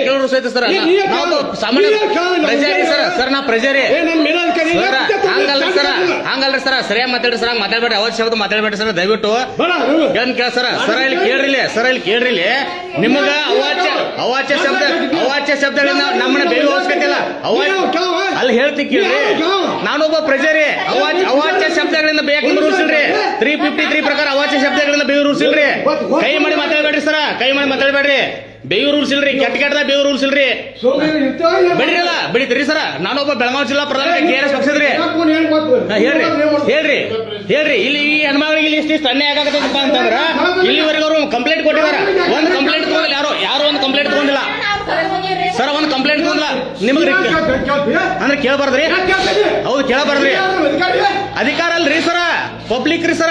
ಕೇಳೋರು ಸಹಿತ ಸರ್ ನಾವು ಸಾಮಾನ್ಯ ಸರ್ ಸರ್ ನಾ ಪ್ರಜೆರಿ? ಹಂಗಲ್ರಿ ಸರ್? ಹಂಗಲ್ರಿ ಸರ್ ಸರಿಯಾಗಿ ಮಾತಾಡ್ರಿ ಸರ್ ಮಾತಾಡ್ಬೇಡಿ ಅವಶ್ಯ ಶಬ್ದ ಮಾತಾಡ್ಬೇಡಿ ಸರ್ ದಯವಿಟ್ಟು. ಏನ್ ಕೇಳ ಸರ ಸರ ಇಲ್ಲಿ ಕೇಳ್ರಿ ಸರ್ ಇಲ್ಲಿ ಕೇಳ್ರಿ ನಿಮಗ ಅವಾಚ್ಯ ಅವಾಚ್ಯ ಶಬ್ದ ಅವಾಚ್ಯ ಶಬ್ದಗಳಿಂದ ನಮ್ಮನ್ನ ಬೇಗ ಹೋಗ್ಬೇಕಿಲ್ಲ ಇಲ್ಲ? ಅಲ್ಲಿ ಹೇಳ್ತಿ ಕೇಳ್ರಿ? ನಾನೊಬ್ಬ ಪ್ರಜೆರಿ ಅವಾಚ್ಯ ಅವಾಚ್ಯ ಶಬ್ದಗಳಿಂದ ಬೇಗ ರೂಲ್ಸ್ ಇಲ್ರಿ ತ್ರೀ ಫಿಫ್ಟಿ ತ್ರೀ ಪ್ರಕಾರ ಅವಾಚ್ಯ ಶಬ್ದಗಳಿಂದ ಬೇಗ ರೂಲ್ಸ್ ಇಲ್ರಿ ಕೈ ಮಾಡಿ ಮಾತಾಡ್ಬೇಡ್ರಿ ಸರ ಕೈ ಮಾಡಿ ಮಾತಾಡ್ಬೇಡ್ರಿ. ಬೇವು ರೂಲ್ಸ್ ಇಲ್ರಿ ಕೆಟ್ಟ ಕೆಟ್ಟದ ಬೇವು ರೂಲ್ಸ್ ಇಲ್ರಿ. ಬಿಡ್ರಿಲ್ಲ ಬಿಡಿದ್ರಿ ಸರ. ನಾನೊಬ್ಬ ಬೆಳಗಾವಿ ಜಿಲ್ಲಾ ಪ್ರಧಾನ ಕೆ ಆರ್ ಎಸ್ ಪಕ್ಷದ್ರಿ. ಹೇಳ್ರಿ ಹೇಳ್ರಿ ಹೇಳ್ರಿ. ಇಲ್ಲಿ ಈ ಹೆಣ್ಮಗಳಿಗೆ ಇಲ್ಲಿ ಇಷ್ಟು ಅನ್ಯಾಯ ಆಗತ್ತಪ್ಪ ಅಂತಂದ್ರ ಇಲ್ಲಿವರೆಗೂ ಅವರು ಕಂಪ್ಲೇಂಟ್ ಕೊಟ್ಟಿದಾರ. ಒಂದ್ ಕಂಪ್ಲೇಂಟ್ ತಗೊಂಡಿಲ್ಲ ಯಾರು ಯಾರು ಒಂದು ಕಂಪ್ಲೇಂಟ್ ತಗೊಂಡಿಲ್ಲ. ಸರ್ ಒಂದ್ ಕಂಪ್ಲೇಂಟ್ ತಗೊಂಡಿಲ್ಲ. ನಿಮ್ಗೆ? ಅಂದ್ರೆ ಕೇಳಬಾರ್ದ್ರಿ? ಹೌದು ಕೇಳಬಾರ್ದ್ರಿ? ಅಧಿಕಾರ ಅಲ್ರಿ ಸರ. ಪಬ್ಲಿಕ್ ರೀ ಸರ.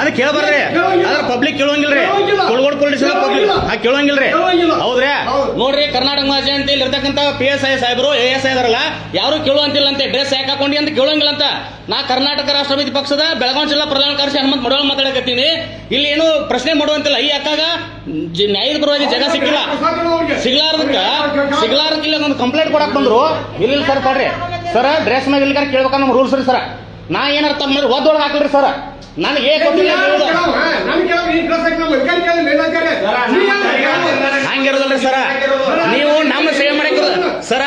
ಅದ ಕೇಳಬಾರ್ರಿ ಅದ್ರ ಪಬ್ಲಿಕ್ ಕೇಳುವಂಗಿಲ್ರಿ ಕುಳಗೋಡ್ ಪೊಲೀಸ್ ಪಬ್ಲಿಕ್ ಕೇಳುವಂಗಿಲ್ರಿ ಕೇಳುವಂಗಿಲ್ಲ. ಹೌದ್ರಿ? ಹೌದು. ನೋಡ್ರಿ ಕರ್ನಾಟಕ ಮಾಜಿ ಅಂತ ಇಲ್ಲಿ ಇರ್ತಕ್ಕಂತ ಪಿ ಎಸ್ ಐ ಸಾಹೇಬರು ಎ ಎಸ್ ಐ ಇದಾರಲ್ಲ ಯಾರು ಕೇಳುವಂತಿಲ್ಲ ಅಂತ. ಡ್ರೆಸ್ ಯಾಕೆ ಹಾಕೊಂಡಿ ಅಂತ ಕೇಳೋಂಗಿಲ್ಲ ಅಂತ. ನಾ ಕರ್ನಾಟಕ ರಾಷ್ಟ್ರಪತಿ ಪಕ್ಷದ ಬೆಳಗಾವಿ ಜಿಲ್ಲಾ ಪ್ರಧಾನ ಕಾರ್ಯದರ್ಶಿ ಹನುಮಂತ ಮಡವಾಳ ಮಾತಾಡಕತ್ತೀನಿ. ಇಲ್ಲಿ ಏನು ಪ್ರಶ್ನೆ ಮಾಡುವಂತಿಲ್ಲ. ಈ ಅಕ್ಕಾಗ ನ್ಯಾಯದ ಪರವಾಗಿ ಜಗ ಸಿಕ್ಕಿಲ್ಲ. ಸಿಗ್ಲಾರ್ದಕ್ಕ ಸಿಗ್ಲಾರ್ದಕ್ಕೆ ಇಲ್ಲ ಒಂದು ಕಂಪ್ಲೇಂಟ್ ಕೊಡಕ್ ಬಂದ್ರು. ಇಲ್ಲಿ ಸರ್ ತಡ್ರಿ. ಸರ್ ಡ್ರೆಸ್ ಮ್ಯಾಗ ಇಲ್ಲಿ ಕೇಳ್ಬೇಕಂದ್ರೆ ರೂಲ್ಸ್ ರೀ ಸರ್. ನಾ ಏನಾರ ತಮ್ಮ ಮೇಲೆ ಒದ್ದೊಳಗೆ ಹಾಕಲ್ರಿ ಸರ್? ನನಗೆ ಗೊತ್ತಿಲ್ಲ ಕೇಳವ? ಹಂಗಿರೋದಲ್ರಿ ಸರ ನೀವು ನಮ್ಮ ಸೇವೆ ಮಾಡಕ್ಕಿರೋ ಸರ.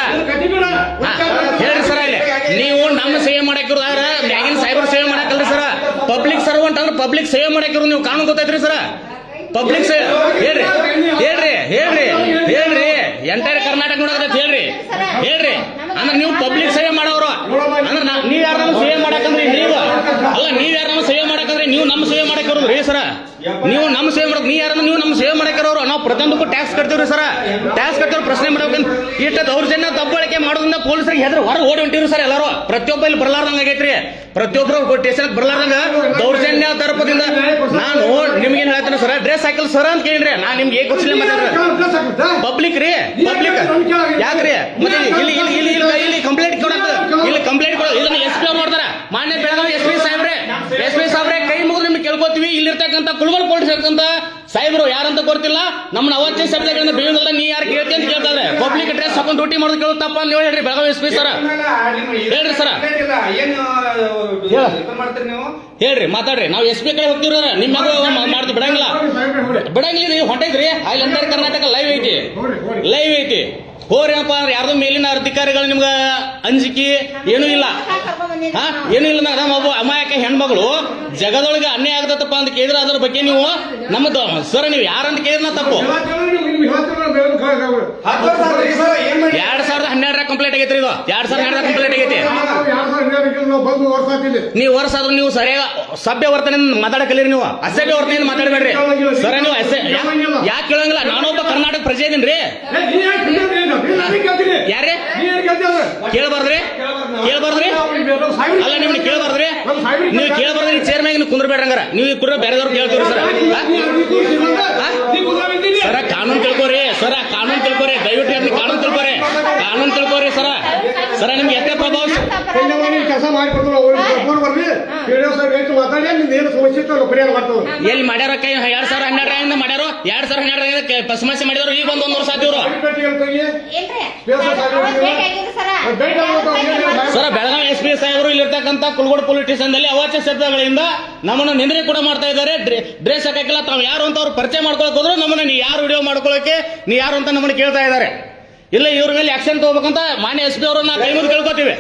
ಹೇಳ್ರಿ ಸರ ಇಲ್ಲಿ. ನೀವು ನಮ್ಮ ಸೇವೆ ಮಾಡಕ್ಕಿರೋದಾರ ಮ್ಯಾಗಿನ ಸೈಬರ್ ಸೇವೆ ಮಾಡಕ್ಕಲ್ರಿ ಸರ. ಪಬ್ಲಿಕ್ ಸರ್ವೆಂಟ್ ಅಂದ್ರೆ ಪಬ್ಲಿಕ್ ಸೇವೆ ಮಾಡಕ್ಕಿರೋ ನೀವು ಕಾನೂನು ಗೊತ್ತೈತ್ರಿ ಸರ. ಪಬ್ಲಿಕ್ ಹೇಳ್ರಿ ಹೇಳ್ರಿ ಹೇಳ್ರಿ ಹೇಳ್ರಿ. ಎಂಟೈರ್ ಕರ್ನಾಟಕ ನೋಡಿದ್ರೆ ಹೇಳ್ರಿ ಹೇಳ್ರಿ. ಅಂದ್ರೆ ನೀವು ಪಬ್ಲಿಕ್ ಸೇವೆ ಮಾಡೋರು ಅಂದ್ರೆ ನೀವು ನೀವ್ ಯಾರು ನಮ್ಮ ಸೇವೆ ಮಾಡಕಂದ್ರಿ ನೀವು ಅಲ್ಲ, ನೀವ್ ಯಾರು ಸೇವೆ ಸೇವೆ ಮಾಡಕಂದ್ರಿ ನೀವು ನಮ್ಮ ಸೇವೆ ಮಾಡಕ್ಕಿರೋದು ರೀ ಸರ? ನೀವು ನಮ್ಮ ಸೇವೆ ಮಾಡಕ್ ನೀ ಯಾರನ್ನ ನೀವು ನಮ್ಮ ಸೇವೆ ಮಾಡಕ್ಕಿರೋರು ನಾವು ಪ್ರತಿಯೊಂದಕ್ಕೂ ಟ್ಯಾಕ್ಸ್ ಕಟ್ತೀವ್ರಿ ಸರ. ಟ್ಯಾಕ್ಸ್ ಕಟ್ಟೋರು ಪ್ರಶ್ನೆ ಮಾಡ್ಬೇಕಂತ ಇಷ್ಟ ದೌರ್ಜನ್ಯ ದಬ್ಬಳಿಕೆ ಮಾಡೋದ್ರಿಂದ ಪೊಲೀಸರಿಗೆ ಹೆದ್ರ ಹೊರ ಓಡಿ ಹೊಂಟಿವ್ರಿ ಸರ್ ಎಲ್ಲರೂ. ಪ್ರತಿಯೊಬ್ಬ ಇಲ್ಲಿ ಬರ್ಲಾರ್ದಂಗ ಆಗೈತ್ರಿ. ಪ್ರತಿಯೊಬ್ಬರು ಸ್ಟೇಷನ್ ಬರ್ಲಾರ್ದಂಗ ದೌರ್ಜನ್ಯ ದರ್ಪದಿಂದ ನಾನು ನಿಮ್ಗೆ ಏನ್ ಹೇಳ್ತೀನಿ ಸರ್? ಡ್ರೆಸ್ ಹಾಕಲ್ ಸರ್ ಅಂತ ಕೇಳಿರಿ ನಾ ನಿಮ್ಗೆ ಏಕ್? ಪಬ್ಲಿಕ್ ರೀ ಪಬ್ಲಿಕ್ ಯಾಕ್ರಿ? ಮತ್ತೆ ಇಲ್ಲಿ ಇಲ್ಲಿ ಇಲ್ಲಿ ಇಲ್ಲಿ ಇಲ್ಲಿ ಕಂಪ್ಲೇಂಟ್ ಕೊಡಕ ಇಲ್ಲಿ ಕಂಪ್ಲೇಂಟ್ ಕೊಡ ಇದನ್ನ ಎಸ್ ಪಿ ಅವ್ರು ನೋಡ್ತಾರ ಮಾನ್ಯ ಬೆಳಗಾವಿ ಎಸ್ ಪಿ ಸಾಹೇಬ್ರೆ ಎಸ್ ಪಿ ಸಾಹೇಬ್ರೆ ಕೈ ಮುಗಿದು ನಿಮ್ಗೆ ಕೇಳ್ಕೊತೀವಿ ಕುಳಗಲ್ ಪೊಲೀಸ್ ಸಾಹೇಬ್ರು ಯಾರಂತ ಗೊತ್ತಿಲ್ಲ? ನಮ್ಮನ್ನ ಅವತ್ತಿನ ಶಬ್ದಗಳಿಂದ ಬೀಳಲ್ಲ ನೀ ಯಾರು ಕೇಳ್ತಿ ಅಂತ ಕೇಳ್ತಾರೆ ಪಬ್ಲಿಕ್ ಡ್ರೆಸ್ ಹಾಕೊಂಡು ಡ್ಯೂಟಿ ಮಾಡೋದು ಕೇಳುತ್ತಪ್ಪ ನೀವು ಹೇಳ್ರಿ. Belagavi S P sir. ಹೇಳ್ರಿ ಸರ. ಹೇಳ್ರಿ ಮಾತಾಡ್ರಿ. ನಾವು ಎಸ್ ಪಿ ಕಡೆ ಹೋಗ್ತೀವ್ರ ನಿಮ್ಮ ಮಾಡ್ತೀವಿ ಬಿಡಂಗಿಲ್ಲ. ಬಿಡಂಗಿಲ್ಲ ನೀವು ಹೊಂಟೈತ್ರಿ. ಅಲ್ಲಿ ಕರ್ನಾಟಕ ಲೈವ್ ಐತಿ. ಲೈವ್ ಐತಿ. ಹೋರೇನಪ್ಪ ಅಂದ್ರೆ ಯಾರ್ದು ಮೇಲಿನ ಅಧಿಕಾರಿಗಳು ನಿಮ್ಗ ಅಂಜಿಕೆ ಏನೂ ಇಲ್ಲ. ಹಾ? ಏನೂ ಇಲ್ಲ ನಮ್ಮ ಒಬ್ಬ ಅಮಾಯಕ ಹೆಣ್ಮಗಳು ಜಗದೊಳಗೆ ಅನ್ಯಾಯ ಆಗತ್ತಪ್ಪ ಅಂತ ಕೇಳಿದ್ರೆ ಅದ್ರ ಬಗ್ಗೆ ನೀವು ನಮ್ಮದು ಸರ್, ನೀವು ಯಾರಂತ ಕೇಳಿದ್ರೆ ತಪ್ಪು. ಎರಡ್ ಸಾವಿರದ ಹನ್ನೆರಡರ ಕಂಪ್ಲೇಂಟ್ ಆಗೈತ್ರಿ ಇದು. ಎರಡ್ ಸಾವಿರದ ಹನ್ನೆರಡರ ಕಂಪ್ಲೇಂಟ್ ಆಗೈತಿ. ನಾವು ವರ್ಷ ಆದ್ರೂ ನೀವು ಸರಿಯಾಗ ಸಭ್ಯ ವರ್ತನೆ ಮಾತಾಡಕಲಿರಿ ನೀವು. ಅಸಭ್ಯ ವರ್ತನೆಯಿಂದ ಮಾತಾಡಬೇಡ್ರಿ. ಸರ್, ನೀವು ಯಾಕೆ ಕೇಳಂಗಿಲ್ಲ? ನಾನೊಬ್ಬ ಕರ್ನಾಟಕ ಪ್ರಜೆ ಇದೀನ್ರಿ. ಯಾರೇ? ಕೇಳಬಾರ್ದ್ರಿ? ಕೇಳಬಾರ್ದ್ರಿ? ಅಲ್ಲ ನಿಮ್ಗೆ ಕೇಳಬಾರ್ದ್ರಿ? ನೀವು ಕೇಳಬಾರ್ದ್ರಿ ಚೇರ್ ಮ್ಯಾಗ ನೀವು ಈ ಹಂಗಾರ. ನೀವು ಕುಂದ್ರ ಬೇರೆದವ್ರು ಕೇಳ್ತೀರಿ ಸರ್. ಸರ ಕಾನೂನು ತಿಳ್ಕೊರಿ ಸರ ಕಾನೂನು ತಿಳ್ಕೊರಿ ದಯವಿಟ್ಟು ಹೇಳ್ತೀನಿ ಕಾನೂನು ತಿಳ್ಕೊರಿ. ಕಾನೂನು ತಿಳ್ಕೊರಿ ಸರ. ಸರ ನಿಮ್ಗೆ ಎತ್ತೆ ಪ್ರಭಾವ? ಕೆಲಸ ಮಾಡಿಕೊಡ್ತಾರೆ ಎಲ್ಲಿ ಮಾಡ್ಯಾರ ಕೈ ಎರಡ್ ಸಾವಿರ ಹನ್ನೆರಡರಿಂದ ಮಾಡ್ಯಾರೋ. ಎರಡ್ ಸಾವಿರ ಹನ್ನೆರಡರಿಂದ ಸಮಸ್ಯೆ ಮಾಡಿದ್ರು ಈಗ ಒಂದು ಒಂದು ವರ್ಷ ಆದಿವ್ರು ಸರ, ಬೆಳಗಾವಿ ಎಸ್ ಪಿ ಸಾಹೇಬರು ಇಲ್ಲಿರ್ತಕ್ಕಂಥ ಕುಲ್ಗೋಡ್ ಪೊಲೀಸ್ ಸ್ಟೇಷನ್ದಲ್ಲಿ ಅವಾಚ್ಯ ಶಬ್ದಗಳಿಂದ ನಮ್ಮನ್ನು ನಿಂದನೆ ಕೂಡ ಮಾಡ್ತಾ ಇದ್ದಾರೆ. ಡ್ರೆಸ್ ಹಾಕಕ್ಕಿಲ್ಲ ತಾವು ಯಾರು ಅಂತ ಅವ್ರು ಪರಿಚಯ ಮಾಡ್ಕೊಳಕ್ ಹೋದ್ರು, ನಮ್ಮನ್ನ ನೀ ಯಾರು ವಿಡಿಯೋ ಮಾಡ್ಕೊಳಕ್ಕೆ, ನೀ ಯಾರು ಅಂತ ನಮ್ಮನ್ನ ಕೇಳ್ತಾ ಇದ್ದಾರೆ. ಇಲ್ಲ, ಇವ್ರ ಮೇಲೆ ಆಕ್ಷನ್ ತಗೋಬೇಕಂತ ಮಾನ್ಯ ಎಸ್ ಪಿ ಅವರು ಕೈ ಮುಗಿದು ಕೇಳ್ಕೊತೀವಿ.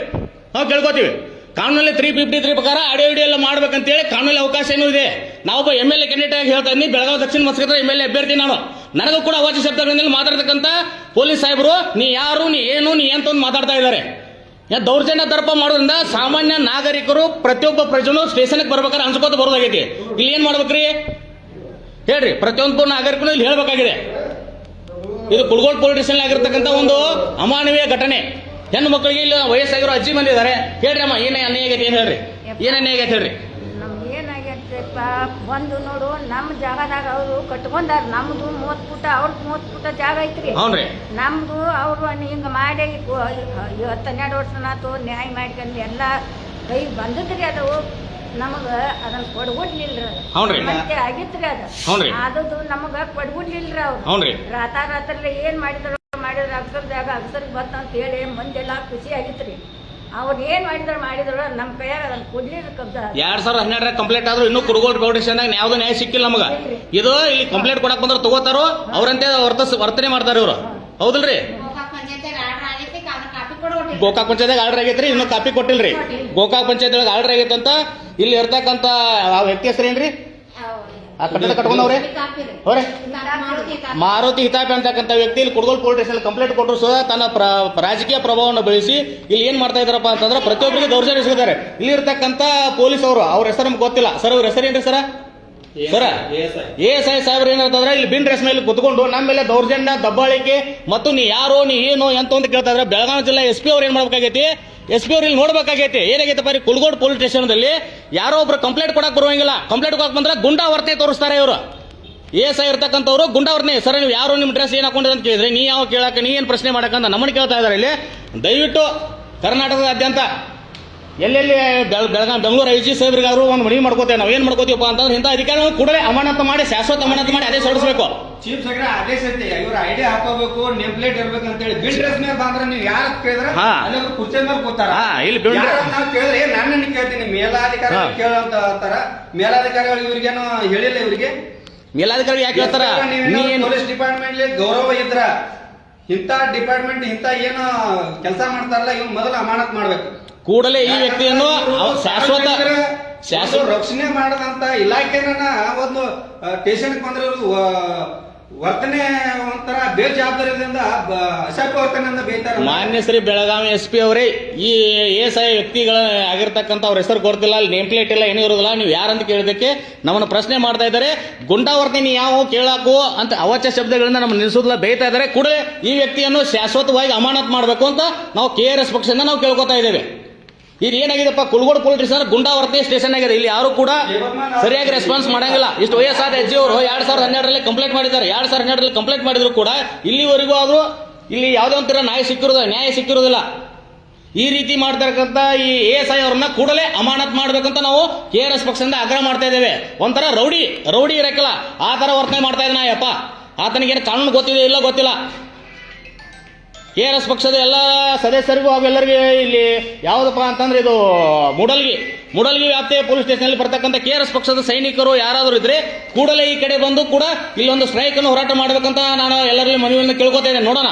ನಾವು ಕೇಳ್ಕೊತೀವಿ. ಕಾನೂನಲ್ಲಿ ತ್ರೀ ಫಿಫ್ಟಿ ತ್ರೀ ಪ್ರಕಾರ ಆಡಿಯೋ ವಿಡಿಯೋ ಎಲ್ಲ ಮಾಡ್ಬೇಕಂತೇಳಿ ಕಾನೂನಲ್ಲಿ ಅವಕಾಶ ಏನೂ ಇದೆ. ನಾವೊಬ್ಬ ಎಂ ಎಲ್ ಎ ಕ್ಯಾಂಡಿಡೇಟ್ ಆಗಿ ಹೇಳ್ತಾ ಇದ್ದೀನಿ. ಬೆಳಗಾವಿ ದಕ್ಷಿಣ ಮಸ್ಕತ್ರ ಎಂ ಎಲ್ ಎ ಅಭ್ಯರ್ಥಿ ನಾನು. ನನಗೂ ಕೂಡ ಅವಾಚ್ಯ ಶಬ್ದಗಳಿಂದ ಮಾತಾಡ್ತಕ್ಕಂಥ ಪೊಲೀಸ್ ಸಾಹೇಬರು, ನೀ ಯಾರು, ನೀ ಏನು, ನೀ ಅಂತ ಮಾತಾಡ್ತಾ ಇದ್ದಾರೆ. ದೌರ್ಜನ್ಯ ದರ್ಪ ಮಾಡೋದ್ರಿಂದ ಸಾಮಾನ್ಯ ನಾಗರಿಕರು ಪ್ರತಿಯೊಬ್ಬ ಪ್ರಜೆನೂ ಸ್ಟೇಷನ್ಗೆ ಬರ್ಬೇಕಾದ್ರೆ ಅನ್ಸ್ಕೋತ ಬರೋದಾಗೈತಿ. ಇಲ್ಲಿ ಏನ್ ಮಾಡ್ಬೇಕ್ರಿ? ಹೇಳ್ರಿ, ಪ್ರತಿಯೊಂದು ನಾಗರಿಕನು ಇಲ್ಲಿ ಹೇಳ್ಬೇಕಾಗಿದೆ. ಇದು ಕುಡ್ಗೋಡ್ ಪೊಲೀಸ್ ಸ್ಟೇಷನ್ ಆಗಿರ್ತಕ್ಕಂಥ ಒಂದು ಅಮಾನವೀಯ ಘಟನೆ. ಹೆಣ್ಣು ಮಕ್ಕಳಿಗೆ ಇಲ್ಲಿ ವಯಸ್ಸಾಗಿರೋ ಅಜ್ಜಿ ಬಂದಿದ್ದಾರೆ. ಹೇಳ್ರಿ ಅಮ್ಮ, ಏನೇ ಅನ್ಯಾಯ ಆಗೈತಿ ಏನು ಹೇಳ್ರಿ. ಏನೇ ಅನ್ಯಾಯ ಆಗೈತೆ ಹೇಳ್ರಿ. ಬಂದು ನೋಡು ನಮ್ಮ ಜಾಗದಾಗ ಅವರು ಕಟ್ಕೊಂಡಾರ ನಮ್ದು ಮೂವತ್ತು ಪುಟ ಅವ್ರದ್ದು ಮೂವತ್ತು ಪುಟ ಜಾಗ ಐತ್ರಿ. ಹೌನ್ರಿ ನಮ್ದು ಅವರು ಹಿಂಗ ಮಾಡಿ ಇವತ್ತು ಹನ್ನೆರಡು ವರ್ಷನಾತು ನ್ಯಾಯ ಮಾಡ್ಕೊಂಡು ಎಲ್ಲ ಕೈ ಬಂದದ್ರಿ ಅದು. ನಮಗ ಅದನ್ನ ಕೊಡ್ಗುಡ್ಲಿಲ್ರಿ. ಮತ್ತೆ ಆಗಿತ್ರಿ ಅದು. ಆದದ್ದು ನಮಗ ಕೊಡ್ಗುಡ್ಲಿಲ್ರಿ ಅವ್ರು. ಹೌನ್ರಿ ರಾತ್ರಿ ಏನ್ ಮಾಡಿದ್ರು ಮಾಡಿದ್ರು ಅಕ್ಷರದಾಗ ಅಕ್ಷರಿಗೆ ಬಂತ ಅಂತ ಹೇಳಿ ಮಂದೆಲ್ಲ ಖುಷಿ ಆಗಿತ್ರಿ. ಅವ್ರು ಏನ್ ಮಾಡಿದ್ರು ಮಾಡಿದ್ರು ನಮ್ಮ ಕೈಯಾಗ ಅದನ್ನ ಕೊಡ್ಲಿಲ್ಲ ಕಬ್ಜ. ಎರಡ್ ಸಾವಿರದ ಹನ್ನೆರಡರ ಕಂಪ್ಲೇಂಟ್ ಆದ್ರೂ ಇನ್ನೂ ಕುರುಗೋಡ್ ಫೌಂಡೇಶನ್ದಾಗ ಯಾವ್ದು ನ್ಯಾಯ ಸಿಕ್ಕಿಲ್ಲ ನಮಗ. ಇದು ಇಲ್ಲಿ ಕಂಪ್ಲೇಂಟ್ ಕೊಡಕ್ ಬಂದ್ರೆ ತಗೋತಾರೋ ಅವ್ರಂತೆ ವರ್ತಸ್ ವರ್ತನೆ ಮಾಡ್ತಾರೆ ಇವರು. ಹೌದಲ್ರಿ? ಗೋಕಾಕ್ ಪಂಚಾಯತ್ ಆರ್ಡರ್ ಆಗೈತ್ರಿ ಇನ್ನೂ ಕಾಪಿ ಕೊಟ್ಟಿಲ್ರಿ. ಗೋಕಾಕ್ ಪಂಚಾಯತ್ ಒಳಗೆ ಆರ್ಡರ್ ಆಗೈತೆ ಅಂತ ಇಲ್ಲಿ ಇರ್ತಕ್ಕಂತ ಆ ವ್ಯಕ್ತಿ ಹೆಸರು ಏನ್ರಿ ಆ ಕಟ್ಟಡ ಕಟ್ಕೊಂಡವ್ರೆ? ಅವ್ರೆ ಮಾರುತಿ ಹಿತಾಪಿ ಅಂತಕ್ಕಂಥ ವ್ಯಕ್ತಿ ಇಲ್ಲಿ ಕುಡ್ಗೋಲ್ ಪೊಲೀಸ್ ಸ್ಟೇಷನ್ ಕಂಪ್ಲೇಂಟ್ ಕೊಟ್ಟರು ಸಹ ತನ್ನ ಪ್ರ- ರಾಜಕೀಯ ಪ್ರಭಾವವನ್ನು ಬೆಳೆಸಿ ಇಲ್ಲಿ ಏನ್ ಮಾಡ್ತಾ ಇದಾರಪ್ಪ ಅಂತಂದ್ರೆ ಪ್ರತಿಯೊಬ್ಬರಿಗೆ ದೌರ್ಜನ್ಯ ಸಿಗಿದ್ದಾರೆ ಇಲ್ಲಿ ಇರ್ತಕ್ಕಂಥ ಪೊಲೀಸ್ ಅವರು ಅವ್ರ ಹೆಸರು ನಮ್ಗೆ ಗೊತ್ತಿಲ್ಲ. ಸರ್ ಅವ್ರ ಹೆಸರು ಏನ್ರಿ sir? Sir? A S I. ಸಾಹೇಬ್ರ ಏನಂತಂದ್ರೆ ಇಲ್ಲಿ ಬಿನ್ ಡ್ರೆಸ್ ಮೇಲೆ ಕುತ್ಕೊಂಡು ನಮ್ಮ ಮೇಲೆ ದೌರ್ಜನ್ಯ ದಬ್ಬಾಳಿಕೆ ಮತ್ತು ನೀ ಯಾರೋ ನೀ ಏನು ಎಂತ ಅಂತ ಕೇಳ್ತಾ ಇದ್ರೆ. ಬೆಳಗಾವಿ ಜಿಲ್ಲಾ ಎಸ್ ಪಿ ಅವ್ರು ಏನ್ ಮಾಡ್ಬೇಕಾಗೈತಿ? ಎಸ್ ಪಿ ಅವ್ರು ಇಲ್ಲಿ ನೋಡ್ಬೇಕಾಗೈತಿ. ಏನಾಗೈತೆ ಬರೀ ಕುಲ್ಗೋಡ್ ಪೊಲೀಸ್ ಸ್ಟೇಷನ್ದಲ್ಲಿ ಯಾರೋ ಒಬ್ರು ಕಂಪ್ಲೇಂಟ್ ಕೊಡಕ್ ಬರುವಂಗಿಲ್ಲ. ಕಂಪ್ಲೇಂಟ್ ಕೊಡಕ್ ಬಂದ್ರೆ ಗುಂಡಾ ವರ್ತನೆ ತೋರಿಸ್ತಾರೆ ಇವರು. ಎಸ್ ಐ ಇರ್ತಕ್ಕಂಥವ್ರು ಗುಂಡಾವರ್ನೇ ಸರ್, ನೀವು ಯಾರು ನಿಮ್ಮ ಡ್ರೆಸ್ ಏನು ಹಾಕೊಂಡಿದೆ ಅಂತ ಕೇಳಿದ್ರೆ, ನೀ ಯಾವ ಕೇಳಕ್ಕೆ ನೀ ಏನು ಪ್ರಶ್ನೆ ಮಾಡಕ್ಕಂತ ನಮ್ಮನ್ನು ಕೇಳ್ತಾ ಇದ್ದಾರೆ ಇಲ್ಲಿ. ದಯವಿಟ್ಟು ಕರ್ನಾಟಕದಾದ್ಯಂತ ಎಲ್ಲೆಲ್ಲಿ ಬೆಳ್ ಬೆಳಗಾವಿ ಬೆಂಗಳೂರು ಐ ಜಿ ಸಾಹೇಬ್ರಿಗಾದ್ರು ಒಂದು ಮನವಿ ಮಾಡ್ಕೋತೇವೆ. ನಾವು ಏನು ಮಾಡ್ಕೋತೀವಪ್ಪ ಅಂತಂದ್ರೆ ಇಂಥ ಅಧಿಕಾರಿಗಳು ಕೂಡಲೇ ಅಮಾನತ ಮಾಡಿ ಶಾಶ್ವತ ಅಮಾನತ ಮಾಡಿ ಅದೇ ಸಡಿಸ್ಬೇಕು ಚೀಫ್ ಸೆಕ್ರೆ ಆದೇಶ ಐತೆ. ಇವ್ರ ಐಡಿಯಾ ಹಾಕೋಬೇಕು ನೇಮ್ ಪ್ಲೇಟ್ ಇರ್ಬೇಕು ಅಂತ ಹೇಳಿ ಬಿಲ್ ಡ್ರೆಸ್ ಮೇಲೆ ಬಂದ್ರೆ ನೀವು ಯಾರು ಕೇಳಿದ್ರೆ ಹಾ. ಅಲ್ಲಿ ಅವ್ರು ಕುರ್ಚಿ ಮೇಲೆ ಕೂತಾರ. ಹಾ, ಇಲ್ಲಿ ಬಿಲ್ ನಾವು ಕೇಳಿದ್ರೆ ಏನ್ ನನ್ನ ಕೇಳ್ತೀನಿ ಮೇಲಾಧಿಕಾರಿ ಕೇಳೋಂತ ತರ. ಅಂತಾರ ಮೇಲಾಧಿಕಾರಿಗಳು ಇವ್ರಿಗೇನು ಹೇಳಿಲ್ಲ ಇವ್ರಿಗೆ? ಮೇಲಾಧಿಕಾರಿ ಯಾಕೆ ಹೇಳ್ತಾರ? ಪೊಲೀಸ್ ಡಿಪಾರ್ಟ್ಮೆಂಟ್ ಗೌರವ ಇದ್ರ. ಇಂಥ ಡಿಪಾರ್ಟ್ಮೆಂಟ್ ಇಂಥ ಏನು ಕೆಲಸ ಮಾಡ್ತಾರಲ್ಲ ಇವ್ ಮೊದಲು ಅಮಾನತ್ ಮಾಡ್ಬೇಕು. ಕೂಡಲೇ ಈ ವ್ಯಕ್ತಿಯನ್ನು ಶಾಶ್ವತ ಶಾಶ್ವತ ರಕ್ಷಣೆ ಮಾಡದಂತ ಇಲಾಖೆನ ಒಂದು ಸ್ಟೇಷನ್ ಬಂದ್ರೆ ವರ್ತನೆ ಒಂಥರ ಬೇಜವಾಬ್ದಾರಿಯಿಂದ ಅಸಭ್ಯ ವರ್ತನೆಯಿಂದ ಬೇಯ್ತಾರೆ ಮಾನ್ಯ ಶ್ರೀ ಬೆಳಗಾವಿ ಎಸ್ ಪಿ ಅವರೇ, ಈ ಎಸ್ ಐ ವ್ಯಕ್ತಿಗಳ ಆಗಿರ್ತಕ್ಕಂಥ ಅವ್ರ ಹೆಸರು ಗೊತ್ತಿಲ್ಲ, ಅಲ್ಲಿ ನೇಮ್ ಪ್ಲೇಟ್ ಇಲ್ಲ ಏನೂ ಇರೋದಿಲ್ಲ, ನೀವು ಯಾರಂತ ಕೇಳಿದಕ್ಕೆ ನಮ್ಮನ್ನು ಪ್ರಶ್ನೆ ಮಾಡ್ತಾ ಇದ್ದಾರೆ. ಗುಂಡಾವರ್ತನೆ ನೀವು ಯಾವ ಕೇಳಾಕು ಅಂತ ಅವಾಚ್ಯ ಶಬ್ದಗಳಿಂದ ನಮ್ಮ ನಿಲ್ಲಿಸೋದಿಲ್ಲ ಬೇಯ್ತಾ ಇದ್ದಾರೆ. ಕೂಡಲೇ ಈ ವ್ಯಕ್ತಿಯನ್ನು ಶಾಶ್ವತವಾಗಿ ಅಮಾನತ್ ಮಾಡಬೇಕು ಅಂತ ನಾವು ಕೆ ಆರ್ ಎಸ್ ಪಕ್ಷದಿಂದ ನಾವು ಕೇಳ್ಕೊತಾ ಇದ್ದೇವೆ. ಇದು ಏನಾಗಿದೆಪ್ಪ? ಕುಲ್ಗೋಡ್ ಪೊಲೀಸ್ ಗುಂಡಾವರ್ತಿ ಸ್ಟೇಷನ್ ಆಗಿದೆ. ಇಲ್ಲಿ ಯಾರು ಕೂಡ ಸರಿಯಾಗಿ ರೆಸ್ಪಾನ್ಸ್ ಮಾಡಂಗಿಲ್ಲ. ಇಷ್ಟು ವಯಸ್ಸಾದ ಹೆಜ್ಜೆ ಅವರು ಎರಡ್ ಸಾವಿರದ ಹನ್ನೆರಡರಲ್ಲಿ ಕಂಪ್ಲೇಂಟ್ ಮಾಡಿದ್ದಾರೆ. ಎರಡ್ ಸಾವಿರದ ಹನ್ನೆರಡರಲ್ಲಿ ಕಂಪ್ಲೇಂಟ್ ಮಾಡಿದ್ರು ಕೂಡ ಇಲ್ಲಿವರೆಗೂ ಆದ್ರೂ ಇಲ್ಲಿ ಯಾವುದೇ ಒಂಥರ ನ್ಯಾಯ ಸಿಕ್ಕಿರೋದಿಲ್ಲ. ನ್ಯಾಯ ಸಿಕ್ಕಿರೋದಿಲ್ಲ. ಈ ರೀತಿ ಮಾಡ್ತಕ್ಕಂಥ ಈ ಎ ಎಸ್ ಐ ಅವ್ರನ್ನ ಕೂಡಲೇ ಅಮಾನತ್ ಮಾಡ್ಬೇಕಂತ ನಾವು ಕೆ ಆರ್ ಎಸ್ ಪಕ್ಷದಿಂದ ಆಗ್ರಹ ಮಾಡ್ತಾ ಇದ್ದೇವೆ. ಒಂಥರ ರೌಡಿ ರೌಡಿ ಇರಕ್ಕಲ್ಲ. ಆ ಥರ ವರ್ತನೆ ಮಾಡ್ತಾ ಇದ್ದಾನ ಅಯ್ಯಪ್ಪ ಆತನಿಗೆ ಏನು ಕಾನೂನು ಗೊತ್ತಿದೆ ಇಲ್ಲ ಗೊತ್ತಿಲ್ಲ. ಕೆ ಆರ್ ಎಸ್ ಪಕ್ಷದ ಎಲ್ಲ ಸದಸ್ಯರಿಗೂ ಹಾಗೂ ಎಲ್ಲರಿಗೂ ಇಲ್ಲಿ ಯಾವುದಪ್ಪ ಅಂತಂದ್ರೆ ಇದು ಮೂಡಲ್ಗಿ. ಮೂಡಲ್ಗಿ ವ್ಯಾಪ್ತಿಯ ಪೊಲೀಸ್ ಸ್ಟೇಷನಲ್ಲಿ ಬರ್ತಕ್ಕಂಥ ಕೆ ಆರ್ ಎಸ್ ಪಕ್ಷದ ಸೈನಿಕರು ಯಾರಾದರೂ ಇದ್ರೆ ಕೂಡಲೇ ಈ ಕಡೆ ಬಂದು ಕೂಡ ಇಲ್ಲೊಂದು ಸ್ಟ್ರೈಕ್ ಅನ್ನು ಹೋರಾಟ ಮಾಡಬೇಕಂತ ನಾನು ಎಲ್ಲರಲ್ಲಿ ಮನವಿಯನ್ನು ಕೇಳ್ಕೊತಾ ಇದ್ದೇನೆ. ನೋಡೋಣ.